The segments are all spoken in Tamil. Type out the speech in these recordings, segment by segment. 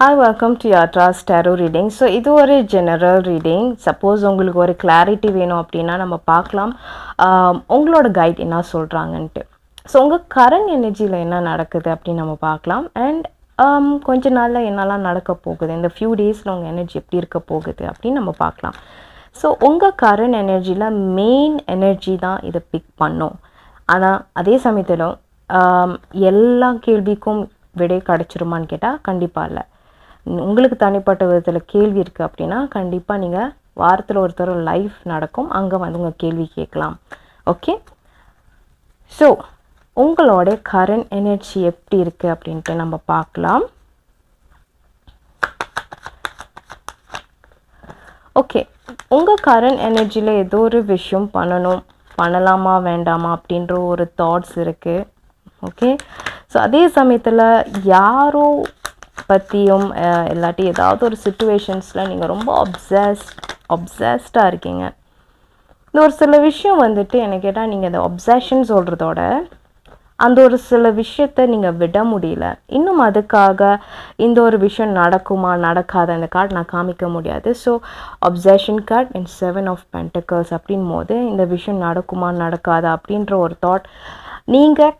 ஹாய் வெல்கம் டு யாட்ராஸ் டேரோ ரீடிங் ஸோ இது ஒரு ஜெனரல் ரீடிங் சப்போஸ் உங்களுக்கு ஒரு கிளாரிட்டி வேணும் அப்படின்னா நம்ம பார்க்கலாம். உங்களோட கைட் என்ன சொல்கிறாங்கன்ட்டு ஸோ உங்கள் கரண்ட் எனர்ஜியில் என்ன நடக்குது அப்படின்னு நம்ம பார்க்கலாம். அண்ட் கொஞ்ச நாளில் என்னெல்லாம் நடக்க போகுது? இந்த ஃபியூ டேஸில் உங்கள் எனர்ஜி எப்படி இருக்க போகுது அப்படின்னு நம்ம பார்க்கலாம். ஸோ உங்கள் கரண்ட் எனர்ஜியில் மெயின் எனர்ஜி தான் இதை பிக் பண்ணும். ஆனால் அதே சமயத்தில் எல்லா கேள்விக்கும் விடை கிடச்சிருமான்னு கேட்டால் கண்டிப்பாக இல்லை. உங்களுக்கு தனிப்பட்ட விதத்தில் கேள்வி இருக்குது அப்படின்னா கண்டிப்பாக நீங்கள் வாரத்தில் ஒருத்தர் லைஃப் நடக்கும். அங்கே வந்து உங்கள் கேள்வி கேட்கலாம். ஓகே ஸோ உங்களோட கரண்ட் எனர்ஜி எப்படி இருக்குது அப்படின்ட்டு நம்ம பார்க்கலாம். ஓகே உங்கள் கரண்ட் எனர்ஜியில் ஏதோ ஒரு விஷயம் பண்ணணும். பண்ணலாமா வேண்டாமா அப்படின்ற ஒரு தாட்ஸ் இருக்குது ஓகே ஸோ அதே சமயத்தில் யாரோ பற்றியும் இல்லாட்டி ஏதாவது ஒரு சுச்சுவேஷன்ஸில் நீங்கள் ரொம்ப அப்சஸ் அப்சஸ்டாக இருக்கீங்க. இந்த ஒரு சில விஷயம் வந்துட்டு என்ன கேட்டால் நீங்கள் இந்த அப்சஷன் சொல்கிறதோட அந்த ஒரு சில விஷயத்த நீங்கள் விட முடியல. இன்னும் அதுக்காக இந்த ஒரு விஷயம் நடக்குமா நடக்காத அந்த கார்டு நான் காமிக்க முடியாது. So obsession card and seven of pentacles அப்படின் போது இந்த விஷயம் நடக்குமா நடக்காதா அப்படின்ற ஒரு தாட் நீங்கள்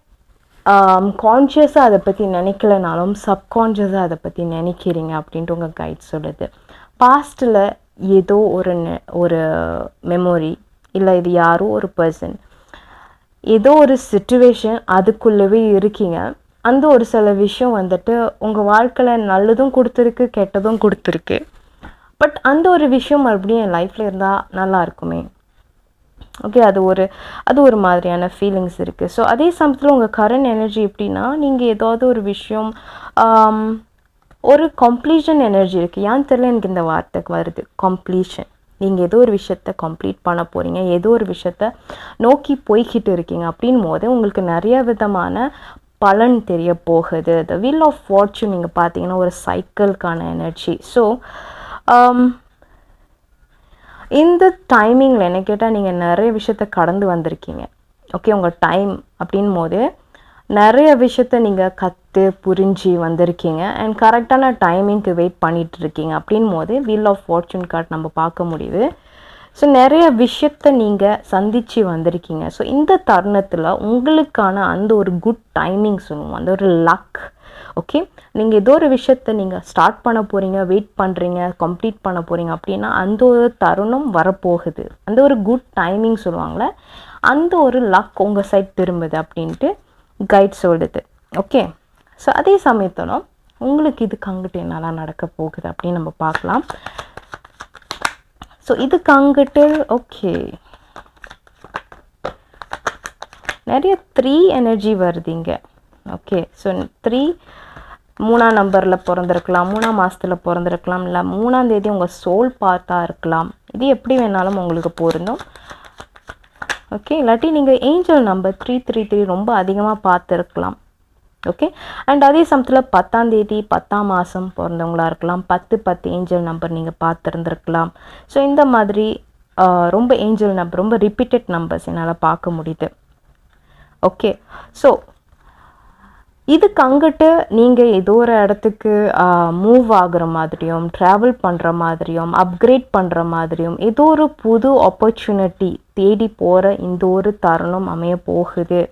Um, கான்ஷியஸாக அதை பற்றி நினைக்கலனாலும் சப்கான்ஷியஸாக அதை பற்றி நினைக்கிறீங்க அப்படின்ட்டு உங்கள் கைட் சொல்லுது. பாஸ்ட்டில் ஏதோ ஒரு நெ- ஒரு மெமோரி இல்லை இது யாரோ ஒரு பர்சன் ஏதோ ஒரு சுச்சுவேஷன் அதுக்குள்ளவே இருக்கீங்க. அந்த ஒரு சில விஷயம் வந்துட்டு உங்கள் வாழ்க்கையில் நல்லதும் கொடுத்துருக்கு கெட்டதும் கொடுத்துருக்கு. பட் அந்த ஒரு விஷயம் மறுபடியும் என் லைஃப்பில் இருந்தால் நல்லா இருக்குமே. ஓகே அது ஒரு அது ஒரு மாதிரியான ஃபீலிங்ஸ் இருக்குது ஸோ அதே சமயத்தில் உங்கள் கரண்ட் எனர்ஜி எப்படின்னா நீங்கள் ஏதாவது ஒரு விஷயம் ஒரு கம்ப்ளீஷன் எனர்ஜி இருக்குது ஏன்னு தெரியல எனக்கு இந்த வார்த்தைக்கு வருது. கம்ப்ளீஷன் நீங்கள் ஏதோ ஒரு விஷயத்த கம்ப்ளீட் பண்ண போகிறீங்க ஏதோ ஒரு விஷயத்த நோக்கி போய்கிட்டு இருக்கீங்க. அப்படின் போது உங்களுக்கு நிறைய விதமான பலன் தெரிய போகுது. த வில் ஆஃப் ஃபார்ச்சூன் நீங்கள் பார்த்தீங்கன்னா ஒரு சைக்கிள்கான எனர்ஜி ஸோ இந்த டைமிங்கில் என்ன கேட்டால் நீங்கள் நிறைய விஷயத்த கடந்து வந்திருக்கீங்க. ஓகே உங்கள் டைம் அப்படின் போது நிறைய விஷயத்த நீங்கள் கற்று புரிஞ்சு வந்திருக்கீங்க. அண்ட் கரெக்டான டைமிங்க்கு வெயிட் பண்ணிகிட்டு இருக்கீங்க. அப்படின் போது வீல் ஆஃப் ஃபார்ச்சூன் கார்ட் நம்ம பார்க்க முடியுது. ஸோ நிறைய விஷயத்த நீங்கள் சந்தித்து வந்திருக்கீங்க. ஸோ இந்த தருணத்தில் உங்களுக்கான அந்த ஒரு குட் டைமிங் சொல்லுவோம். அந்த ஒரு லக் ஓகே நீங்கள் ஏதோ ஒரு விஷயத்த நீங்கள் ஸ்டார்ட் பண்ண போகிறீங்க வெயிட் பண்ணுறீங்க கம்ப்ளீட் பண்ண போகிறீங்க அப்படின்னா அந்த ஒரு தருணம் வரப்போகுது. அந்த ஒரு குட் டைமிங் சொல்லுவாங்களே அந்த ஒரு லக் உங்கள் சைட் திரும்புது அப்படின்ட்டு கைட் சொல்லுது. ஓகே ஸோ அதே சமயத்திலும் உங்களுக்கு இதுக்கு அங்கிட்டு என்னெல்லாம் நடக்க போகுது அப்படின்னு நம்ம பார்க்கலாம். ஸோ இதுக்கு அங்கிட்டு ஓகே நிறைய த்ரீ எனர்ஜி வருது இங்கே. ஓகே ஸோ த்ரீ மூணாம் நம்பரில் பிறந்திருக்கலாம் மூணாம் மாதத்தில் பிறந்திருக்கலாம் இல்லை மூணாம் தேதி உங்கள் சோல் பார்ட்டாக இருக்கலாம். இது எப்படி வேணாலும் உங்களுக்கு பொருந்தும். ஓகே இல்லாட்டி நீங்கள் angel number three three three ரொம்ப அதிகமாக பார்த்துருக்கலாம். ஓகே அண்ட் அதே சமயத்தில் பத்தாம் தேதி பத்தாம் மாதம் பிறந்தவங்களா இருக்கலாம். பத்து பத்து ஏஞ்சல் நம்பர் நீங்கள் பார்த்துருந்துருக்கலாம். ஸோ இந்த மாதிரி ரொம்ப ஏஞ்சல் நம்பர் ரொம்ப ரிப்பீட்டட் நம்பர்ஸ் என்னால் பார்க்க முடியுது. ஓகே ஸோ இதுக்கு அங்கிட்டு நீங்கள் ஏதோ ஒரு இடத்துக்கு மூவ் ஆகுற மாதிரியும் ட்ராவல் பண்ணுற மாதிரியும் அப்கிரேட் பண்ணுற மாதிரியும் ஏதோ ஒரு புது ஆப்பர்ச்சுனிட்டி தேடி போகிற இந்த ஒரு தருணம் அமைய போகுது.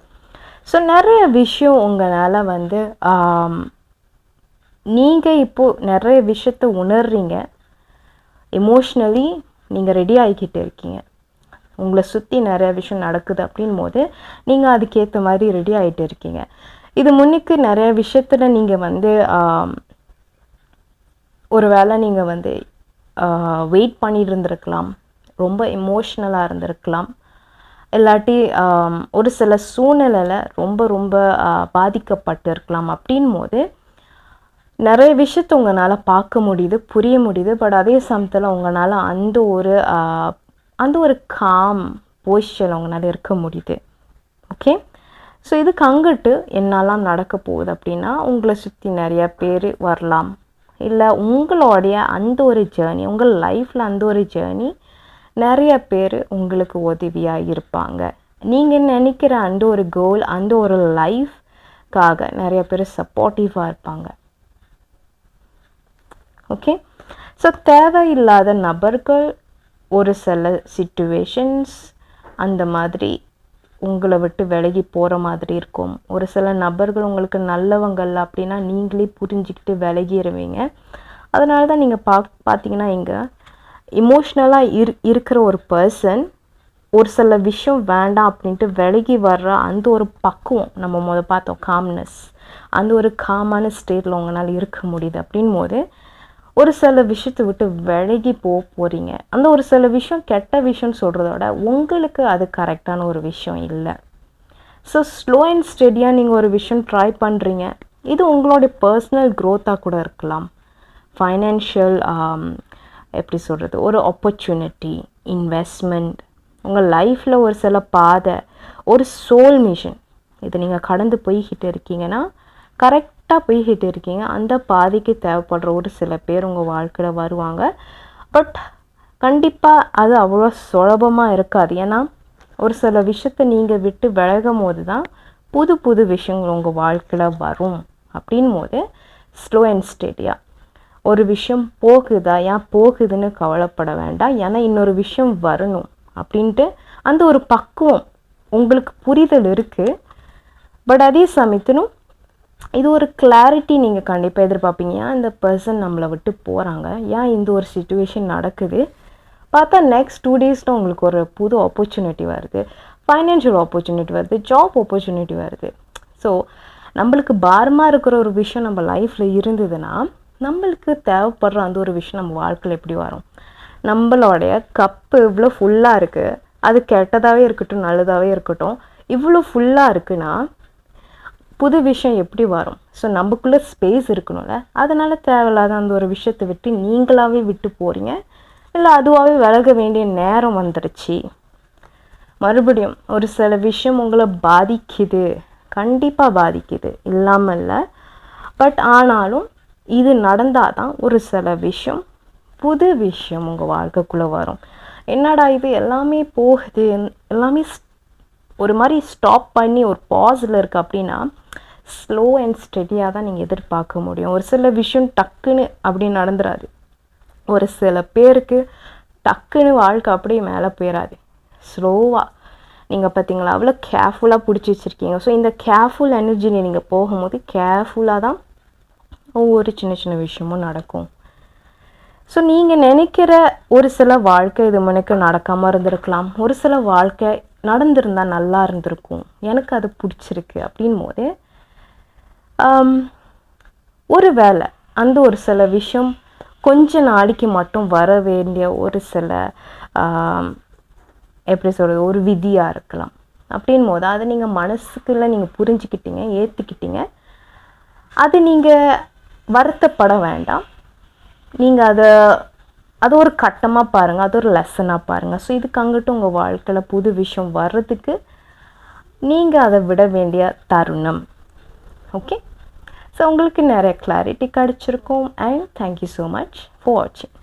ஸோ நிறைய விஷயம் உங்களால் வந்து நீங்கள் இப்போது நிறைய விஷயத்த உணர்றீங்க. எமோஷ்னலி நீங்கள் ரெடி ஆகிக்கிட்டு இருக்கீங்க. உங்களை சுற்றி நிறைய விஷயம் நடக்குது அப்படின் போது நீங்கள் அதுக்கேற்ற மாதிரி ரெடி ஆகிட்டு இருக்கீங்க. இது முன்னுக்கு நிறைய விஷயத்தில் நீங்கள் வந்து ஒரு வேளை நீங்கள் வந்து வெயிட் பண்ணிட்டு இருந்திருக்கலாம் ரொம்ப எமோஷ்னலாக இருந்திருக்கலாம். இல்லாட்டி ஒரு சில சூழ்நிலையில் ரொம்ப ரொம்ப பாதிக்கப்பட்டு இருக்கலாம் அப்படின் போது நிறைய விஷயத்த உங்களால் பார்க்க முடியுது புரிய முடியுது. பட் அதே சமயத்தில் உங்களால் அந்த ஒரு அந்த ஒரு காம் பொசிஷன் உங்களால் இருக்க முடியுது. ஓகே ஸோ இதுக்கு அங்கிட்டு என்னெல்லாம் நடக்க போகுது அப்படின்னா உங்களை சுற்றி நிறைய பேர் வரலாம். இல்லை உங்களுடைய அந்த ஒரு ஜேர்னி உங்கள் லைஃப்பில் அந்த ஒரு ஜேர்னி நிறைய பேர் உங்களுக்கு உதவியாக இருப்பாங்க. நீங்கள் நினைக்கிற அந்த ஒரு கோல் அந்த ஒரு லைஃப்காக நிறைய பேர் சப்போர்ட்டிவாக இருப்பாங்க. ஓகே ஸோ தேவையில்லாத நபர்கள் ஒரு சில சுச்சுவேஷன்ஸ் அந்த மாதிரி உங்களை விட்டு விலகி போகிற மாதிரி இருக்கும். ஒரு சில நபர்கள் உங்களுக்கு நல்லவங்கள் அப்படின்னா நீங்களே புரிஞ்சுக்கிட்டு விலகிடுவீங்க அதனால தான் நீங்கள் பா பார்த்தீங்கன்னா இங்கே இமோஷ்னலாக இரு இருக்கிற ஒரு பர்சன் ஒரு சில விஷயம் வேண்டாம் அப்படின்ட்டு விலகி வர்ற அந்த ஒரு பக்குவம் நம்ம முத பார்த்தோம் காம்னஸ் அந்த ஒரு காமான ஸ்டேட்டில் உங்களால் இருக்க முடியுது. அப்படின் போது ஒரு சில விஷயத்தை விட்டு விலகி போக போகிறீங்க அந்த ஒரு சில விஷயம் கெட்ட விஷயம்னு சொல்கிறத விட உங்களுக்கு அது கரெக்டான ஒரு விஷயம் இல்லை. ஸோ ஸ்லோ அண்ட் ஸ்டெடியாக நீங்கள் ஒரு விஷயம் ட்ரை பண்ணுறீங்க இது உங்களுடைய பர்சனல் க்ரோத்தாக கூட இருக்கலாம். ஃபைனான்ஷியல் um, எப்படி சொல்கிறது ஒரு ஆப்பர்ச்சுனிட்டி இன்வெஸ்ட்மெண்ட் உங்கள் லைஃப்பில் ஒரு சில பாதை ஒரு சோல் மிஷன் இது நீங்கள் கடந்து போய்கிட்டு இருக்கீங்கன்னா கரெக்ட் கரெக்டாக போய்கிட்டு இருக்கீங்க. அந்த பாதைக்கு தேவைப்படுற ஒரு சில பேர் உங்கள் வாழ்க்கையில் வருவாங்க. பட் கண்டிப்பாக அது அவ்வளோ சுலபமாக இருக்காது. ஏன்னா ஒரு சில விஷயத்தை நீங்கள் விட்டு விலகும் போது தான் புது புது விஷயங்கள் உங்கள் வாழ்க்கையில் வரும். அப்படின் போது ஸ்லோ அண்ட் ஸ்டெடியாக ஒரு விஷயம் போகுதா? ஏன் போகுதுன்னு கவலைப்பட வேண்டாம். ஏன்னா இன்னொரு விஷயம் வரணும் அப்படின்ட்டு அந்த ஒரு பக்குவம் உங்களுக்கு புரிதல் இருக்குது பட் அதே சமயத்திலும் இது ஒரு கிளாரிட்டி நீங்கள் கண்டிப்பாக எதிர்பார்ப்பீங்க. ஏன் இந்த பர்சன் நம்மளை விட்டு போகிறாங்க ஏன் இந்த ஒரு சுச்சுவேஷன் நடக்குது? பார்த்தா நெக்ஸ்ட் டூ டேஸில் உங்களுக்கு ஒரு புது ஆப்பர்ச்சுனிட்டி வருது. ஃபைனான்ஷியல் ஆப்பர்ச்சுனிட்டி வருது. ஜாப் ஆப்பர்ச்சுனிட்டி வருது. ஸோ நம்மளுக்கு பாரமாக இருக்கிற ஒரு விஷயம் நம்ம லைஃப்பில் இருந்ததுன்னா நம்மளுக்கு தேவைப்படுற அந்த ஒரு விஷயம் நம்ம வாழ்க்கையில் எப்படி வரும்? நம்மளோடைய கப்பு இவ்வளோ ஃபுல்லாக இருக்குது அது கெட்டதாகவே இருக்கட்டும் நல்லதாகவே இருக்கட்டும். இவ்வளோ ஃபுல்லாக இருக்குன்னா புது விஷயம் எப்படி வரும்? ஸோ நமக்குள்ளே ஸ்பேஸ் இருக்கணும்ல. அதனால் தேவையில்லாத அந்த ஒரு விஷயத்தை விட்டு நீங்களாகவே விட்டு போகிறீங்க இல்லை அதுவாகவே விலக வேண்டிய நேரம் வந்துடுச்சு. மறுபடியும் ஒரு சில விஷயம் உங்களை பாதிக்குது. கண்டிப்பாக பாதிக்குது. இல்லாமல் இல்லை. பட் ஆனாலும் இது நடந்தால் தான் ஒரு சில விஷயம் புது விஷயம் உங்கள் வாழ்க்கைக்குள்ளே வரும். என்னடா இது? எல்லாமே போகுது. எல்லாமே ஒரு மாதிரி ஸ்டாப் பண்ணி ஒரு பாஸில் இருக்குது அப்படின்னா ஸ்லோ அண்ட் ஸ்டெடியாக தான் நீங்கள் எதிர்பார்க்க முடியும். ஒரு சில விஷயம் டக்குன்னு அப்படி நடந்துடாது ஒரு சில பேருக்கு டக்குன்னு வாழ்க்கை அப்படியே மேலே போயிடாது ஸ்லோவாக நீங்கள் பார்த்தீங்களா? அவ்வளோ கேர்ஃபுல்லாக பிடிச்சி வச்சுருக்கீங்க. ஸோ இந்த கேர்ஃபுல் எனர்ஜியில் நீங்கள் போகும்போது கேர்ஃபுல்லாக தான் ஒவ்வொரு சின்ன சின்ன விஷயமும் நடக்கும். ஸோ நீங்கள் நினைக்கிற ஒரு சில வாழ்க்கை இது முன்னுக்கு நடக்காமல் இருந்திருக்கலாம். ஒரு சில வாழ்க்கை நடந்திருந்தால் நல்லா இருந்திருக்கும். எனக்கு அது பிடிச்சிருக்கு அப்படின் போது ஒரு வேலை அந்த ஒரு சில விஷயம் கொஞ்ச நாளைக்கு மட்டும் வர வேண்டிய ஒரு சில எப்படி சொல்கிறது ஒரு விதியாக இருக்கலாம். அப்படின் போது அதை நீங்கள் மனசுக்குள்ளே நீங்கள் புரிஞ்சுக்கிட்டீங்க ஏற்றுக்கிட்டீங்க அது நீங்கள் வருத்தப்பட வேண்டாம். நீங்கள் அதை அது ஒரு கட்டமாக பாருங்கள் அது ஒரு லெசனாக பாருங்கள் ஸோ இதுக்கு அங்கிட்டு உங்கள் வாழ்க்கையில் புது விஷயம் வர்றதுக்கு நீங்கள் அதை விட வேண்டிய தருணம். ஓகே ஸோ உங்களுக்கு நிறைய கிளாரிட்டி கிடச்சிருக்கும் and thank you so much for வாட்சிங்